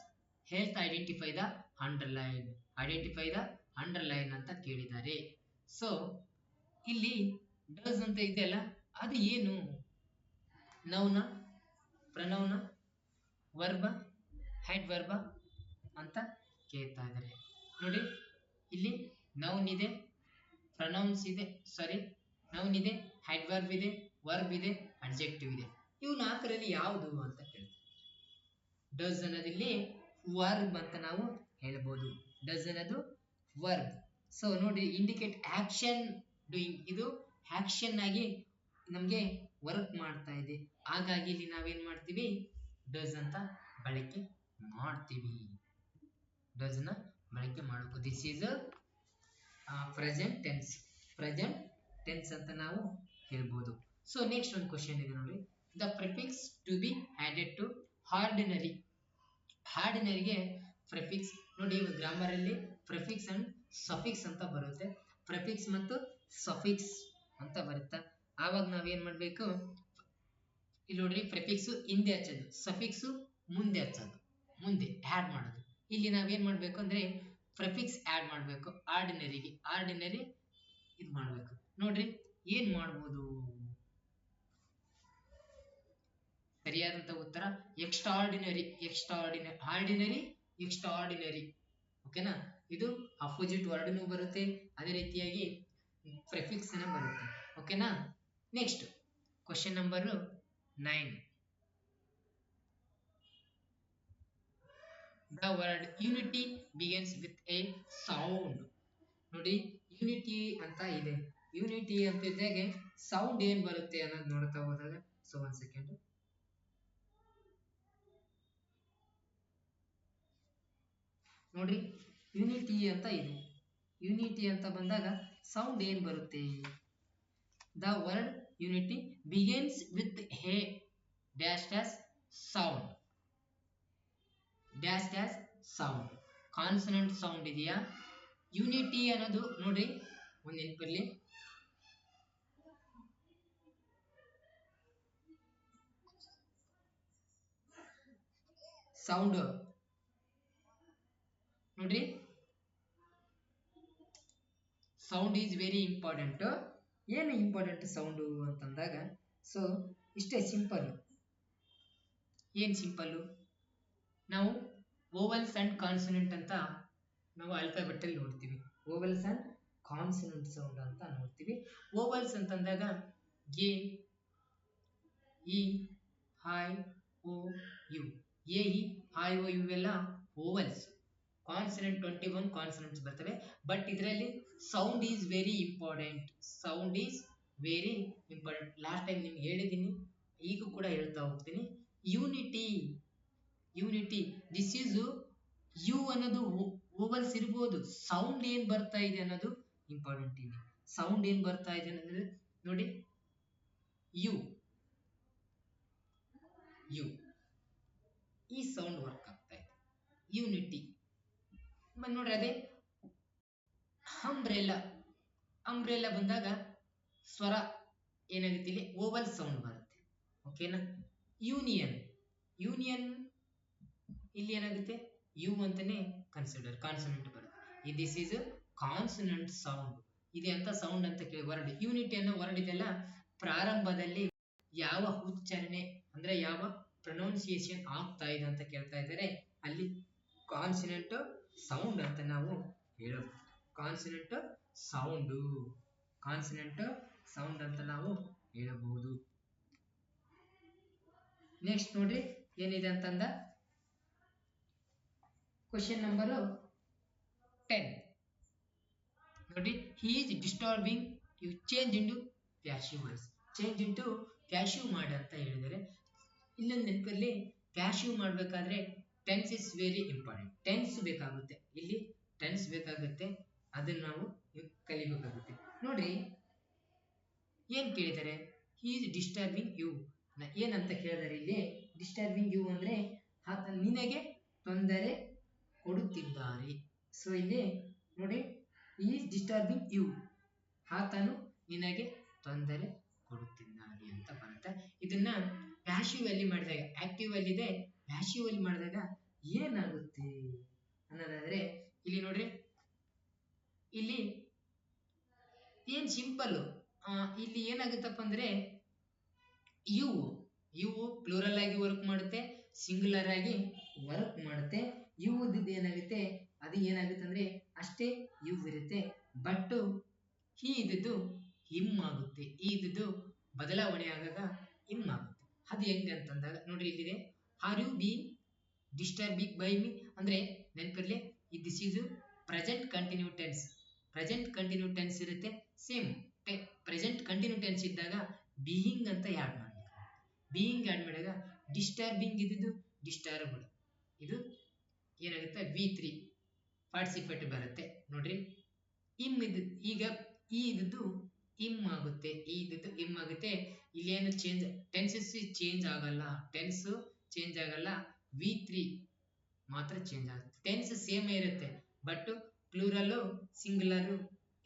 health identify the underline identify the underline ಅಂತ ಕೇಳಿದ್ದಾರೆ. ಸೊ ಇಲ್ಲಿ ಡಸ್ ಅಂತ ಇದೆಯಲ್ಲ, ಅದು ಏನು? ನೌನ ಪ್ರನೌನ ವರ್ಬ, ಹೆಡ್ ವರ್ಬ ಅಂತ ಕೇಳ್ತಾ ಇದ್ದಾರೆ. ನೋಡಿ, ಇಲ್ಲಿ ನೌನ್ ಇದೆ ಪ್ರನೌನ್ಸ್ ಇದೆ ಸಾರಿ ನೌನ್ ಇದೆ, ಹೆಡ್ ವರ್ಬ್ ಇದೆ ವರ್ಬ್ ಇದೆ, ಅಡ್ಜೆಕ್ಟಿವ್ ಇದೆ. ಇವು ನಾಲ್ಕರಲ್ಲಿ ಯಾವುದು ಅಂತ ಕೇಳ್ತಾರೆ. ಡಸ್ ಅನ್ನೋದಿಲ್ಲಿ ವರ್ಬ್ ಅಂತ ನಾವು ಹೇಳ್ಬೋದು. ಡಸ್ ಅನ್ನೋದು ವರ್ಬ್. ಸೊ ನೋಡಿ ಇಂಡಿಕೇಟ್ ಆಕ್ಷನ್ ಡೂಯಿಂಗ್ ಇದು ಆಕ್ಷನ್ ಆಗಿ ನಮಗೆ ವರ್ಕ್ ಮಾಡ್ತಾ ಇದೆ. ಹಾಗಾಗಿ ಇಲ್ಲಿ ನಾವೇನು ಮಾಡ್ತೀವಿ? ಡಸ್ ಅಂತ ಬಳಕೆ ಮಾಡ್ತೀವಿ. ಡಸ್ನ ಬಳಕೆ ಮಾಡಬೇಕು this is present tense present tense ಅಂತ ನಾವು ಹೇಳ್ಬೋದು. ಸೊ ನೆಕ್ಸ್ಟ್ ಒಂದು ಕ್ವಶನ್ ಇದೆ ನೋಡಿ. The prefix to be added to ordinary ಹಾರ್ಡಿನರಿಗೆ prefix ನೋಡಿ ಇವಾಗ ಗ್ರಾಮರ್ ಅಲ್ಲಿ ಪ್ರಿಫಿಕ್ಸ್ ಅಂಡ್ ಸಫಿಕ್ಸ್ ಅಂತ ಬರುತ್ತೆ. ಪ್ರಿಫಿಕ್ಸ್ ಮತ್ತು ಸಫಿಕ್ಸ್ ಅಂತ ಬರುತ್ತ. ಆವಾಗ ನಾವೇನ್ ಮಾಡ್ಬೇಕು? ಇಲ್ಲಿ ನೋಡ್ರಿ ಪ್ರಿಫಿಕ್ಸ್ ಹಿಂದೆ ಹಚ್ಚೋದು ಸಫಿಕ್ಸ್ ಮುಂದೆ ಹಚ್ಚೋದು, ಮುಂದೆ ಆ್ಯಡ್ ಮಾಡೋದು. ಇಲ್ಲಿ ನಾವೇನ್ ಮಾಡ್ಬೇಕು ಅಂದ್ರೆ ಪ್ರಿಫಿಕ್ಸ್ ಆ್ಯಡ್ ಮಾಡ್ಬೇಕು ಆರ್ಡಿನರಿಗೆ ಆರ್ಡಿನರಿ ಇದು ಮಾಡ್ಬೇಕು. ನೋಡ್ರಿ, ಏನ್ ಮಾಡ್ಬೋದು? ಸರಿಯಾದಂತ ಉತ್ತರ extraordinary extraordinary extraordinary ಓಕೆನಾ ಇದು ಅಪೋಸಿಟ್ ವರ್ಡ್ನು ಬರುತ್ತೆ. ಅದೇ ರೀತಿಯಾಗಿ ಪ್ರಿಫಿಕ್ಸ್ ಬರುತ್ತೆ. ಓಕೆನಾ next question number nine the word unity begins with a sound ನೋಡಿ ಯೂನಿಟಿ ಅಂತ ಇದೆ. ಯೂನಿಟಿ ಅಂತ ಇದ್ದಾಗೆ ಸೌಂಡ್ ಏನ್ ಬರುತ್ತೆ ಅನ್ನೋದು ನೋಡ್ತಾ ಹೋದಾಗ ಸೊ ಒಂದ್ ಸೆಕೆಂಡ್ ನೋಡ್ರಿ ಯೂನಿಟಿ ಅಂತ ಇದೆ. ಯೂನಿಟಿ ಅಂತ ಬಂದಾಗ ಸೌಂಡ್ ಏನ್ ಬರುತ್ತೆ? The word unity begins with hey dash dash sound dash dash sound consonant sound ಇದೆಯಾ? ಯುನಿಟಿ ಅನ್ನೋದು ನೋಡ್ರಿ ಒಂದ್ ನೆನಪಿರ್ಲಿ ಸೌಂಡ್ ನೋಡ್ರಿ? ಸೌಂಡ್ ಈಸ್ ವೆರಿ ಇಂಪಾರ್ಟೆಂಟ್ ಏನು ಇಂಪಾರ್ಟೆಂಟ್ ಸೌಂಡು ಅಂತಂದಾಗ ಸೊ ಇಷ್ಟೇ ಸಿಂಪಲ್ ಏನು ಸಿಂಪಲ್ಲು ನಾವು ಓವಲ್ಸ್ ಆ್ಯಂಡ್ ಕಾನ್ಸನೆಂಟ್ ಅಂತ ನಾವು ಅಲ್ಫಾಬೆಟ್ಟಲ್ಲಿ ನೋಡ್ತೀವಿ. ಓವಲ್ಸ್ ಆ್ಯಂಡ್ ಕಾನ್ಸನೆಂಟ್ ಸೌಂಡ್ ಅಂತ ನೋಡ್ತೀವಿ. ಓವಲ್ಸ್ ಅಂತಂದಾಗ, A, E I O, U. A, E I O ಇವೆಲ್ಲ vowels consonant twenty one consonants ಬರ್ತವೆ. ಬಟ್ ಇದರಲ್ಲಿ sound is very important sound is very important last time ನಿಮ್ಗೆ ಹೇಳಿದ್ದೀನಿ ಈಗ ಕೂಡ ಹೇಳ್ತಾ ಹೋಗ್ತೀನಿ. Unity unity this is U ಅನ್ನೋದು ಓವಲ್ಸ್ ಇರ್ಬೋದು. ಸೌಂಡ್ ಏನ್ ಬರ್ತಾ ಇದೆ ಅನ್ನೋದು ಇಂಪಾರ್ಟೆಂಟ್ ಇದೆ. ಸೌಂಡ್ ಏನ್ ಬರ್ತಾ ಇದೆ ಅನ್ನೋದ್ರೆ ನೋಡಿ. ಯು ಯು ಈ ಸೌಂಡ್ ವರ್ಕ್ ಆಗ್ತಾ ಇದೆ. ಯೂನಿಟಿ ನೋಡ್ರಿ ಅದೇ ಅಂಬ್ರೆಲ್ಲ ಅಂಬ್ರೆಲ್ಲ ಬಂದಾಗ ಸ್ವರ ಏನಾಗುತ್ತೆ ಇಲ್ಲಿ? ಓವಲ್ ಸೌಂಡ್ ಬರುತ್ತೆ. ಓಕೆನಾ ಯೂನಿಯನ್ ಯೂನಿಯನ್ ಇಲ್ಲಿ ಏನಾಗುತ್ತೆ? ಯು ಅಂತಾನೆ ಕನ್ಸಿಡರ್ ಕಾನ್ಸನೆಂಟ್ ಬರುತ್ತೆ. ದಿಸ್ ಈಸ್ ಕಾನ್ಸನೆಂಟ್ ಸೌಂಡ್ ಇದೆ ಅಂತ ಸೌಂಡ್ ಅಂತ ಕೇಳಿ ವರ್ಡ್ ಯೂನಿಟಿ ಅನ್ನೋ ವರ್ಡ್ ಇದೆಲ್ಲ ಪ್ರಾರಂಭದಲ್ಲಿ ಯಾವ ಉಚ್ಚಾರಣೆ ಅಂದ್ರೆ ಯಾವ ಪ್ರೊನೌನ್ಸಿಯೇಷನ್ ಆಗ್ತಾ ಇದೆ ಅಂತ ಕೇಳ್ತಾ ಇದ್ದಾರೆ. ಅಲ್ಲಿ ಕಾನ್ಸನೆಂಟ್ ಸೌಂಡ್ ಅಂತ ನಾವು ಹೇಳಬಹುದು ಕಾನ್ಸನೆಂಟ್ ಸೌಂಡು ಕಾನ್ಸನೆಂಟ್ ಸೌಂಡ್ ಅಂತ ನಾವು ಹೇಳಬಹುದು. ನೆಕ್ಸ್ಟ್ ನೋಡ್ರಿ ಏನಿದೆ ಅಂತಂದ? ಕ್ವಶನ್ ನಂಬರ್ ಟೆನ್ ನೋಡಿ he is disturbing you change into passive voice change into passive ಮಾಡಿ ಅಂತ ಹೇಳಿದರೆ ಇಲ್ಲೊಂದು ನೆನಪಲ್ಲಿ ಪ್ಯಾಶಿವ್ ಮಾಡಬೇಕಾದ್ರೆ tense is very important tense ಬೇಕಾಗುತ್ತೆ. ಇಲ್ಲಿ ಟೆನ್ಸ್ ಬೇಕಾಗುತ್ತೆ. ಅದನ್ನ ನಾವು ಕಲಿಬೇಕಾಗುತ್ತೆ. ನೋಡ್ರಿ, ಏನ್ ಕೇಳಿದ್ದಾರೆ ಈಸ್ ಡಿಸ್ಟರ್ಬಿಂಗ್ ಯು ಏನಂತ ಕೇಳಿದಾರೆ ಇಲ್ಲಿ? ಡಿಸ್ಟರ್ಬಿಂಗ್ ಯು ಅಂದ್ರೆ ನಿನಗೆ ತೊಂದರೆ ಕೊಡುತ್ತಿದ್ದಾರೆ. ಸೊ ಇಲ್ಲಿ ನೋಡಿ ಈಸ್ ಡಿಸ್ಟರ್ಬಿಂಗ್ ಯು ಆತನು ನಿನಗೆ ತೊಂದರೆ ಕೊಡುತ್ತಿದ್ದಾನೆ ಅಂತ ಬರುತ್ತೆ. ಇದನ್ನ ಪ್ಯಾಶಿವ್ ಅಲ್ಲಿ ಮಾಡಿದಾಗ ಆಕ್ಟಿವ್ ಅಲ್ಲಿ ಇದೆ ಪ್ಯಾಶಿವ್ ಅಲ್ಲಿ ಮಾಡಿದಾಗ ಏನಾಗುತ್ತೆ ಅನ್ನೋದಾದ್ರೆ, ಇಲ್ಲಿ ನೋಡ್ರಿ ಇಲ್ಲಿ ಏನ್ ಸಿಂಪಲ್ ಇಲ್ಲಿ ಏನಾಗುತ್ತಪ್ಪ ಅಂದ್ರೆ ಯು ಯು ಪ್ಲೂರಲ್ ಆಗಿ ವರ್ಕ್ ಮಾಡುತ್ತೆ ಸಿಂಗ್ಯುಲರ್ ಆಗಿ ವರ್ಕ್ ಮಾಡುತ್ತೆ. ಇವುದ್ದು ಏನಾಗುತ್ತೆ? ಅದು ಏನಾಗುತ್ತೆ ಅಂದ್ರೆ ಅಷ್ಟೇ ಯು ಇರುತ್ತೆ. ಬಟ್ಟು ಹಿ ಇದ್ದದ್ದು ಹಿಮ್ ಆಗುತ್ತೆ. ಈ ಇದ್ದದ್ದು ಬದಲಾವಣೆ ಆಗಾಗ ಹಿಮ್ ಆಗುತ್ತೆ. ಅದು ಹೆಂಗೆ ಅಂತಂದಾಗ ನೋಡ್ರಿ ಇಲ್ಲಿದೆ. Are you be disturbing by me ಅಂದ್ರೆ ನೆನಪಿರಲಿ this is present continue tense present continue tense ಇರುತ್ತೆ ಸೇಮ್ ಪ್ರೆಸೆಂಟ್ ಕಂಟಿನ್ಯೂ ಟೆನ್ಸ್ ಇದ್ದಾಗ ಬೀಯಿಂಗ್ ಅಂತ ಆ್ಯಡ್ ಮಾಡಬೇಕು. ಬೀಯಿಂಗ್ ಆ್ಯಡ್ ಮಾಡಿದಾಗ ಡಿಸ್ಟರ್ಬಿಂಗ್ ಇದ್ದಿದ್ದು ಡಿಸ್ಟರ್ಬ್ಡ್ ಇದು ಏನಾಗುತ್ತೆ? ವಿ ತ್ರೀ ಪಾರ್ಟಿಸಿಪೇಟ್ ಬರುತ್ತೆ. ನೋಡ್ರಿ. ಇಮ್ ಇದ್ದು ಈಗ ಈ ಇದ್ದು ಇಮ್ ಆಗುತ್ತೆ. ಈ ಇದ್ದು ಇಮ್ ಆಗುತ್ತೆ. ಇಲ್ಲೇನು ಚೇಂಜ್ ಟೆನ್ಸಸ್ ಚೇಂಜ್ ಆಗಲ್ಲ. ಟೆನ್ಸ್ ಚೇಂಜ್ ಆಗಲ್ಲ. ವಿ ತ್ರೀ ಮಾತ್ರ ಚೇಂಜ್ ಆಗುತ್ತೆ. ಟೆನ್ಸ್ ಸೇಮ್ ಇರುತ್ತೆ. ಬಟ್ ಪ್ಲೂರಲ್ಲು ಸಿಂಗುಲರು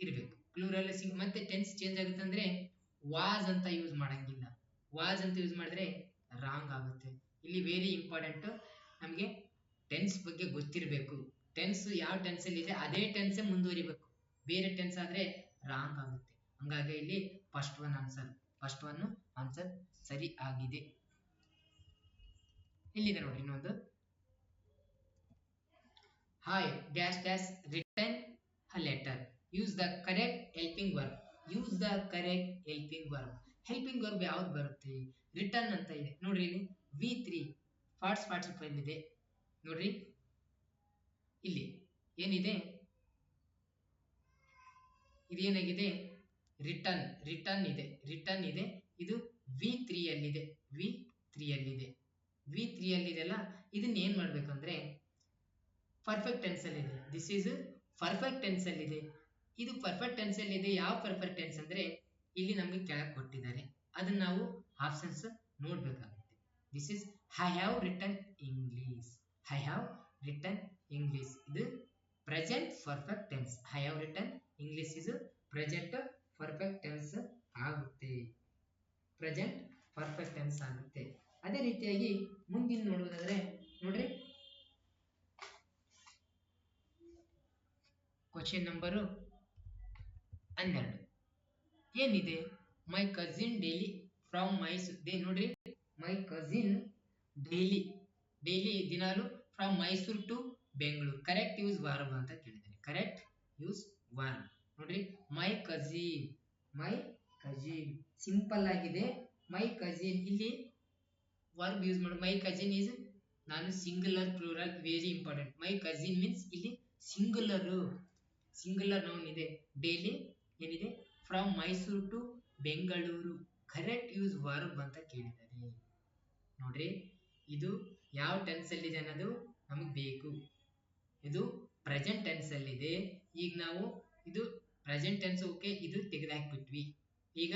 ಇರಬೇಕು. ಪ್ಲೂರಲ್ ಸಿಂಗ್ ಮತ್ತೆ ಟೆನ್ಸ್ ಚೇಂಜ್ ಆಗುತ್ತೆ ಅಂದ್ರೆ ವಾಸ್ ಅಂತ ಯೂಸ್ ಮಾಡಂಗಿಲ್ಲ. ವಾಸ್ ಅಂತ ಯೂಸ್ ಮಾಡಿದ್ರೆ ರಾಂಗ್ ಆಗುತ್ತೆ. ಇಲ್ಲಿ ವೆರಿ ಇಂಪಾರ್ಟೆಂಟ್ ನಮಗೆ ಟೆನ್ಸ್ ಬಗ್ಗೆ ಗೊತ್ತಿರಬೇಕು. ಟೆನ್ಸ್ ಯಾವ ಟೆನ್ಸಲ್ಲಿ ಇದೆ, ಅದೇ ಟೆನ್ಸೇ ಮುಂದುವರಿಬೇಕು. ಬೇರೆ ಟೆನ್ಸ್ ಆದ್ರೆ ರಾಂಗ್ ಆಗುತ್ತೆ. ಹಂಗಾಗಿ ಇಲ್ಲಿ first one answer first one answer ಸರಿ ಆಗಿದೆ. ಇಲ್ಲಿದೆ ನೋಡಿ ಇನ್ನೊಂದು. I dash dash return a letter. Use the correct helping verb. Use the correct helping verb. Helping verb ಯಾವ್ದು ಬರುತ್ತೆ? ರಿಟರ್ನ್ ಅಂತ ಇದೆ. ನೋಡ್ರಿ ಇಲ್ಲಿ ವಿ ತ್ರೀ ಫಾರ್ಟ್ಸ್ ಪಾರ್ಟಿಸಿಪಲ್ ಇದೆ. ನೋಡ್ರಿ. ಇಲ್ಲಿ ಏನಿದೆ? ಇದೇನಾಗಿದೆ ರಿಟರ್ನ್ ರಿಟರ್ನ್ ಇದೆ. ರಿಟರ್ನ್ ಇದೆ. ಇದು ವಿ ತ್ರೀಯಲ್ಲಿದೆ ವಿ ತ್ರೀಯಲ್ಲಿದೆ ವಿ ತ್ರೀ ಅಲ್ಲಿದೆಲ್ಲ ಇದನ್ನ ಏನ್ ಮಾಡ್ಬೇಕಂದ್ರೆ ಪರ್ಫೆಕ್ಟ್ ಟೆನ್ಸ್ ಅಲ್ಲಿ ಇದೆ. ದಿಸ್ ಈಸ್ ಪರ್ಫೆಕ್ಟ್ ಟೆನ್ಸ್ ಅಲ್ಲಿ ಇದೆ. ಇದು ಪರ್ಫೆಕ್ಟ್ ಟೆನ್ಸ್ ಅಲ್ಲಿ ಇದೆ. ಯಾವ ಪರ್ಫೆಕ್ಟ್ ಟೆನ್ಸ್ ಅಂದ್ರೆ ಇಲ್ಲಿ ನಮಗೆ ಕೆಳಗೆ ಕೊಟ್ಟಿದ್ದಾರೆ. ಅದನ್ನ ನಾವು options ನೋಡಬೇಕಾಗುತ್ತೆ. This is I have return English I have return English ಇದು present perfect tense I have return English is present perfect tense ಆಗುತ್ತೆ. ಪ್ರೆಸೆಂಟ್ ಪರ್ಫೆಕ್ಟ್ ಟೆನ್ಸ್ ಆಗುತ್ತೆ. ಅದೇ ರೀತಿಯಾಗಿ ಮುಂದಿನ ನೋಡುವುದಾದ್ರೆ, ನೋಡ್ರಿ ಕ್ವಶನ್ ನಂಬರು ಹನ್ನೆರಡು. ಏನಿದೆ? My cousin daily from Mysore they ನೋಡ್ರಿ. ಮೈ ಕಸಿನ್ ಡೈಲಿ ಡೈಲಿ ದಿನಾಲು from Mysore to Bengaluru correct use warm ಅಂತ ಕೇಳಿದ್ದಾರೆ ಕರೆಕ್ಟ್ ಯೂಸ್ ವಾರ್ಮ್ ನೋಡ್ರಿ. My cousin my cousin simple ಆಗಿದೆ. ಮೈ ಕಜಿನ್ ಇಲ್ಲಿ ವರ್ಬ್ ಯೂಸ್ ಮಾಡಿ. ಮೈ ಕಜಿನ್ ಈಸ್ ನಾನು singular plural very important my cousin means ಇಲ್ಲಿ singular singular noun ಇದೆ. Daily ಏನಿದೆ? From Mysore to Bengaluru correct use verb ಅಂತ ಕೇಳಿದ್ದಾರೆ. ನೋಡ್ರಿ, ಇದು ಯಾವ ಟೆನ್ಸ್ ಅಲ್ಲಿ ಇದೆ ಅನ್ನೋದು ನಮಗೆ ಬೇಕು. ಇದು ಪ್ರೆಸೆಂಟ್ ಟೆನ್ಸ್ ಅಲ್ಲಿ ಇದೆ. ಈಗ ನಾವು ಇದು ಪ್ರೆಸೆಂಟ್ ಟೆನ್ಸ್ ಓಕೆ, ಇದು ತೆಗೆದಾಕ್ಬಿಟ್ವಿ. ಈಗ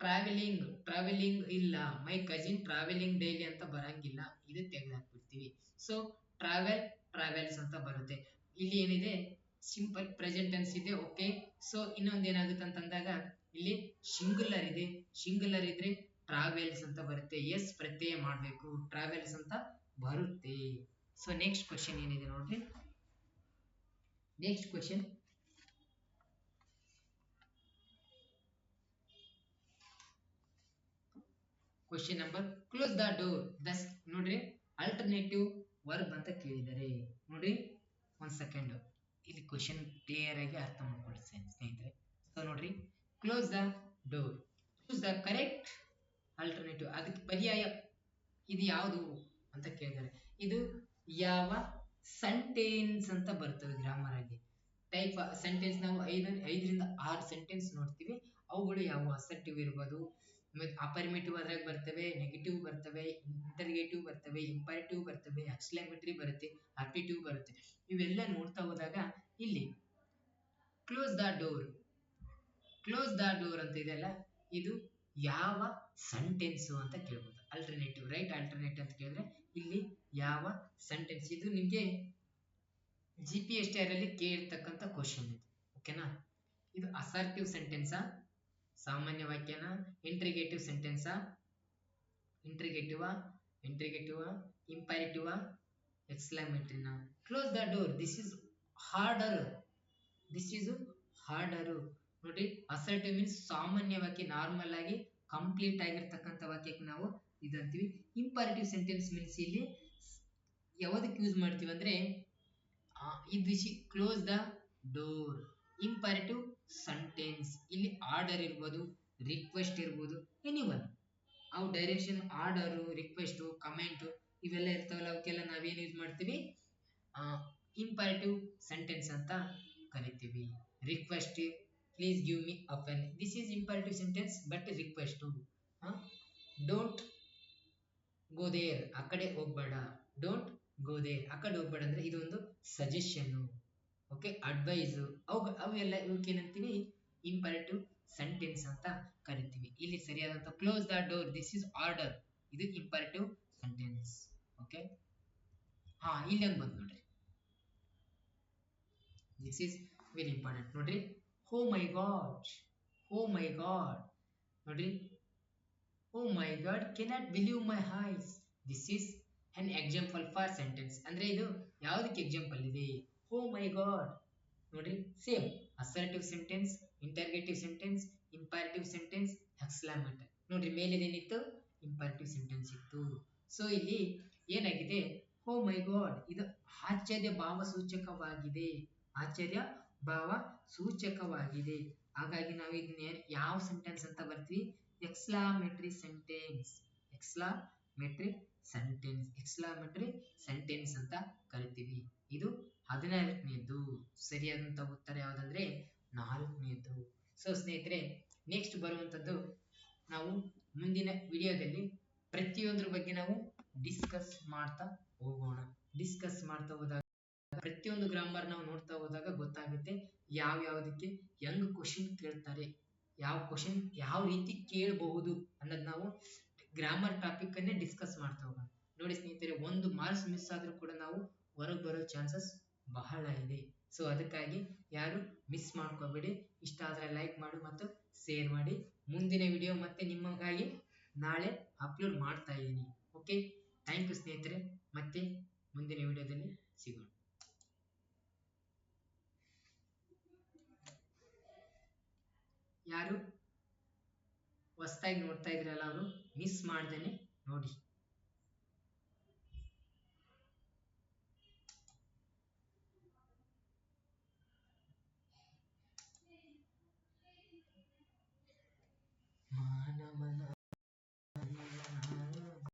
ಟ್ರಾವೆಲಿಂಗ್ ಟ್ರಾವೆಲಿಂಗ್ ಇಲ್ಲ. ಮೈ ಕಜಿನ್ ಟ್ರಾವೆಲಿಂಗ್ ಡೈಲಿ ಅಂತ ಬರಂಗಿಲ್ಲ. ಇದು ತೆಗೆದಾಕ್ಬಿಡ್ತೀವಿ. ಸೊ ಟ್ರಾವೆಲ್ ಟ್ರಾವೆಲ್ಸ್ ಅಂತ ಬರುತ್ತೆ. ಇಲ್ಲಿ ಏನಿದೆ? ಸಿಂಪಲ್ ಪ್ರೆಸೆಂಟ್ ಟೆನ್ಸ್ ಇದೆ ಓಕೆ ಸೊ ಇನ್ನೊಂದು ಏನಾಗುತ್ತೆ ಅಂತಂದಾಗ ಇಲ್ಲಿ ಸಿಂಗುಲರ್ ಇದೆ. ಸಿಂಗುಲರ್ ಇದ್ರೆ ಟ್ರಾವೆಲ್ಸ್ ಅಂತ ಬರುತ್ತೆ. ಎಸ್ ಪ್ರತ್ಯಯ ಮಾಡಬೇಕು. ಟ್ರಾವೆಲ್ಸ್ ಅಂತ ಬರುತ್ತೆ. ಸೊ ನೆಕ್ಸ್ಟ್ ಕ್ವಶನ್ ಏನಿದೆ ನೋಡ್ರಿ? Next question question number close the door ದಸ್ ನೋಡ್ರಿ ಅಲ್ಟರ್ನೇಟಿವ್ ವರ್ಬ್ ಅಂತ ಕೇಳಿದ್ದಾರೆ. ನೋಡ್ರಿ, ಒಂದ್ ಸೆಕೆಂಡ್ ಇಲ್ಲಿ ಕ್ವಶನ್ ಕ್ಲಿಯರ್ ಆಗಿ ಅರ್ಥ ಮಾಡ್ಕೊಳ್ಳಿ ಸ್ನೇಹಿತರೆ. ಸೊ ನೋಡ್ರಿ close the door choose the correct alternative ಅದಕ್ಕೆ ಪರ್ಯಾಯ ಇದು ಯಾವುದು ಅಂತ ಕೇಳಿದ್ದಾರೆ. ಇದು ಯಾವ ಸೆಂಟೆನ್ಸ್ ಅಂತ ಬರ್ತದೆ ಗ್ರಾಮರ್ ಆಗಿ ಟೈಪ್ ಸೆಂಟೆನ್ಸ್ ನಾವು ಐದು ಐದರಿಂದ ಆರು ಸೆಂಟೆನ್ಸ್ ನೋಡ್ತೀವಿ. ಅವುಗಳು ಯಾವ ಅಸರ್ಟಿವ್ ಇರ್ಬೋದು ಅಪರಿಮೇಟಿವ್ ಅದ್ರಾಗ ಬರ್ತವೆ ನೆಗೆಟಿವ್ ಬರ್ತವೆ ಇಂಟರ್ಗೇಟಿವ್ ಬರ್ತವೆ ಇಂಪರೇಟಿವ್ ಬರ್ತವೆ ಎಕ್ಸ್ಕ್ಲಾಮೇಟರಿ ಬರುತ್ತೆ ಆಪ್ಟಿಟ್ಯೂಡ್ ಬರುತ್ತೆ. ಇವೆಲ್ಲ ನೋಡ್ತಾ ಹೋದಾಗ ಇಲ್ಲಿ close the door close the door ಅಂತ ಇದೆಯಲ್ಲ ಇದು ಯಾವ ಸೆಂಟೆನ್ಸು ಅಂತ ಕೇಳ್ಬೋದು. ಅಲ್ಟರ್ನೇಟಿವ್ ರೈಟ್ ಅಲ್ಟರ್ನೇಟಿವ್ ಅಂತ ಕೇಳಿದ್ರೆ ಇಲ್ಲಿ ಯಾವ ಸೆಂಟೆನ್ಸ್ ಇದು ನಿಮಗೆ ಜಿ ಪಿ ಎಸ್ ಟಿ ಅಲ್ಲಿ ಕೇಳಿರ್ತಕ್ಕಂಥ ಕ್ವಶನ್ ಇದು. ಓಕೆನಾ ಇದು ಅಸರ್ಟಿವ್ ಸೆಂಟೆನ್ಸಾ ಸಾಮಾನ್ಯ ವಾಕ್ಯನ ಇಂಟ್ರಿಗೇಟಿವ್ ಸೆಂಟೆನ್ಸಾ ಇಂಟ್ರಿಗೇಟಿವಾ ಇಂಟ್ರಿಗೇಟಿವಾ ಆ? ಎಕ್ಸ್ಕ್ಲಾಮೇಟರಿನ close the door this is order this is order ನೋಡಿ ಅಸರ್ಟಿವ್ ಮೀನ್ಸ್ ಸಾಮಾನ್ಯ ವಾಕ್ಯ ನಾರ್ಮಲ್ ಆಗಿ ಕಂಪ್ಲೀಟ್ ಆಗಿರ್ತಕ್ಕಂಥ ವಾಕ್ಯಕ್ಕೆ ನಾವು ಇದಂತೀವಿ. ಇಂಪಾರಿಟಿವ್ ಸೆಂಟೆನ್ಸ್ ಮೀನ್ಸ್ ಇಲ್ಲಿ ಯಾವ್ದಕ್ಕೆ ಯೂಸ್ ಮಾಡ್ತೀವಿ ಅಂದ್ರೆ ಇದು close the door imperative sentence ಇಲ್ಲಿ ಆರ್ಡರ್ ಇರ್ಬೋದು ರಿಕ್ವೆಸ್ಟ್ ಇರ್ಬೋದು ಎನಿ ಒನ್ ಅವು ಡೈರೆಕ್ಷನ್ ಆರ್ಡರು ರಿಕ್ವೆಸ್ಟು ಕಮೆಂಟು ಇವೆಲ್ಲ ಇರ್ತಾವಲ್ಲ, ಅವಕ್ಕೆಲ್ಲ ನಾವೇನು ಯೂಸ್ ಮಾಡ್ತೀವಿ? ಇಂಪರೇಟಿವ್ ಸೆಂಟೆನ್ಸ್ ಅಂತ ಕರಿತೀವಿ. Request please give me a pen this is imperative sentence but request don't go there ಆ ಕಡೆ ಹೋಗ್ಬೇಡ. ಡೋಂಟ್ ಗೋದೇರ್ ಆ ಕಡೆ ಹೋಗ್ಬೇಡ ಅಂದ್ರೆ ಇದೊಂದು ಸಜೆಷನ್ನು ಓಕೆ ಅಡ್ವೈಸ್ ಅವು, ಅವೆಲ್ಲ ಇವಕ್ಕೆ ಏನಂತೀವಿ ಇಂಪರೇಟಿವ್ ಸೆಂಟೆನ್ಸ್ ಅಂತ ಕರಿತೀವಿ. ಇಲ್ಲಿ ಸರಿಯಾದಂತ close the door this is order ಇದು ಇಂಪರೇಟಿವ್ ಸೆಂಟೆನ್ಸ್ ಓಕೆ ಹಾ, ಇಲ್ಲಿ ಒಂದು ಬಂತು ನೋಡ್ರಿ. ದಿಸ್ ಇಸ್ ವೆರಿ ಇಂಪಾರ್ಟೆಂಟ್ ನೋಡ್ರಿ. ಹೋ ಮೈ ಗಾಡ್ ಹೋ ಮೈ ಗಾಡ್ ನೋಡ್ರಿ. ಓ my god cannot believe my eyes this is an example for sentence ಅಂದ್ರೆ ಇದು ಯಾವುದಕ್ಕೆ ಎಕ್ಸಾಂಪಲ್ ಇದೆ? ಓ ಮೈ ಗಾಡ್ ನೋಡ್ರಿ same assertive sentence interrogative sentence imperative sentence ನೋಡಿ ನೋಡ್ರಿ, ಮೇಲಿದೇನಿತ್ತು? ಇಂಪಾರ್ಟಿವ್ ಸೆಂಟೆನ್ಸ್ ಇತ್ತು. ಸೊ ಇಲ್ಲಿ ಏನಾಗಿದೆ? ಓ ಮೈ ಗಾಡ್ ಇದು ಆಶ್ಚರ್ಯ ಭಾವ ಸೂಚಕವಾಗಿದೆ. ಆಶ್ಚರ್ಯ ಭಾವ ಸೂಚಕವಾಗಿದೆ. ಹಾಗಾಗಿ ನಾವು ಇದನ್ನ ಯಾವ ಸೆಂಟೆನ್ಸ್ ಅಂತ ಬರ್ತೀವಿ? Exclamatory sentence exclamatory sentence exclamatory sentence ಅಂತ ಕರಿತೀವಿ. ಇದು ಹದಿನಾಲ್ಕನೇದು ಸರಿಯಾದಂತ ಉತ್ತರ ಯಾವುದಂದ್ರೆ ನಾಲ್ಕನೇದು ಸೊ ಸ್ನೇಹಿತರೆ ನೆಕ್ಸ್ಟ್ ಬರುವಂತದ್ದು ನಾವು ಮುಂದಿನ ವಿಡಿಯೋದಲ್ಲಿ ಪ್ರತಿಯೊಂದ್ರ ಬಗ್ಗೆ ನಾವು ಡಿಸ್ಕಸ್ ಮಾಡ್ತಾ ಹೋಗೋಣ. ಡಿಸ್ಕಸ್ ಮಾಡ್ತಾ ಹೋದಾಗ, ಪ್ರತಿಯೊಂದು ಗ್ರಾಮರ್ ನಾವು ನೋಡ್ತಾ ಹೋದಾಗ ಗೊತ್ತಾಗುತ್ತೆ ಯಾವ ಯಾವ್ದಕ್ಕೆ ಹೆಂಗ್ ಕ್ವಶನ್ ಕೇಳ್ತಾರೆ. ಯಾವ ಕ್ವಶನ್ ಯಾವ ರೀತಿ ಕೇಳಬಹುದು ಅನ್ನೋದ್ ನಾವು ಗ್ರಾಮರ್ ಟಾಪಿಕ್ ಅನ್ನೇ ಡಿಸ್ಕಸ್ ಮಾಡ್ತಾ ಹೋಗೋಣ. ನೋಡಿ ಸ್ನೇಹಿತರೆ, ಒಂದು ಮಾರ್ಕ್ಸ್ ಮಿಸ್ ಆದ್ರೂ ಕೂಡ ನಾವು ಹೊರಗೆ ಬರೋ ಚಾನ್ಸಸ್ ಬಹಳ ಇದೆ. ಸೊ ಅದಕ್ಕಾಗಿ ಯಾರು ಮಿಸ್ ಮಾಡ್ಕೋಬೇಡಿ, ಇಷ್ಟ ಆದರೆ ಲೈಕ್ ಮಾಡಿ ಮತ್ತು ಶೇರ್ ಮಾಡಿ. ಮುಂದಿನ ವಿಡಿಯೋ ಮತ್ತೆ ನಿಮಗಾಗಿ ನಾಳೆ ಅಪ್ಲೋಡ್ ಮಾಡ್ತಾ ಇದ್ದೀನಿ. ಓಕೆ ಥ್ಯಾಂಕ್ ಯು ಸ್ನೇಹಿತರೆ. ಮತ್ತೆ ಮುಂದಿನ ವಿಡಿಯೋದಲ್ಲಿ ಸಿಗೋಣ. ಯಾರು ಹೊಸ್ತಾಗಿ ನೋಡ್ತಾ ಇದ್ರಲ್ಲ ಅವರು ಮಿಸ್ ಮಾಡ್ದೇನೆ ನೋಡಿ. ಮಾನವನ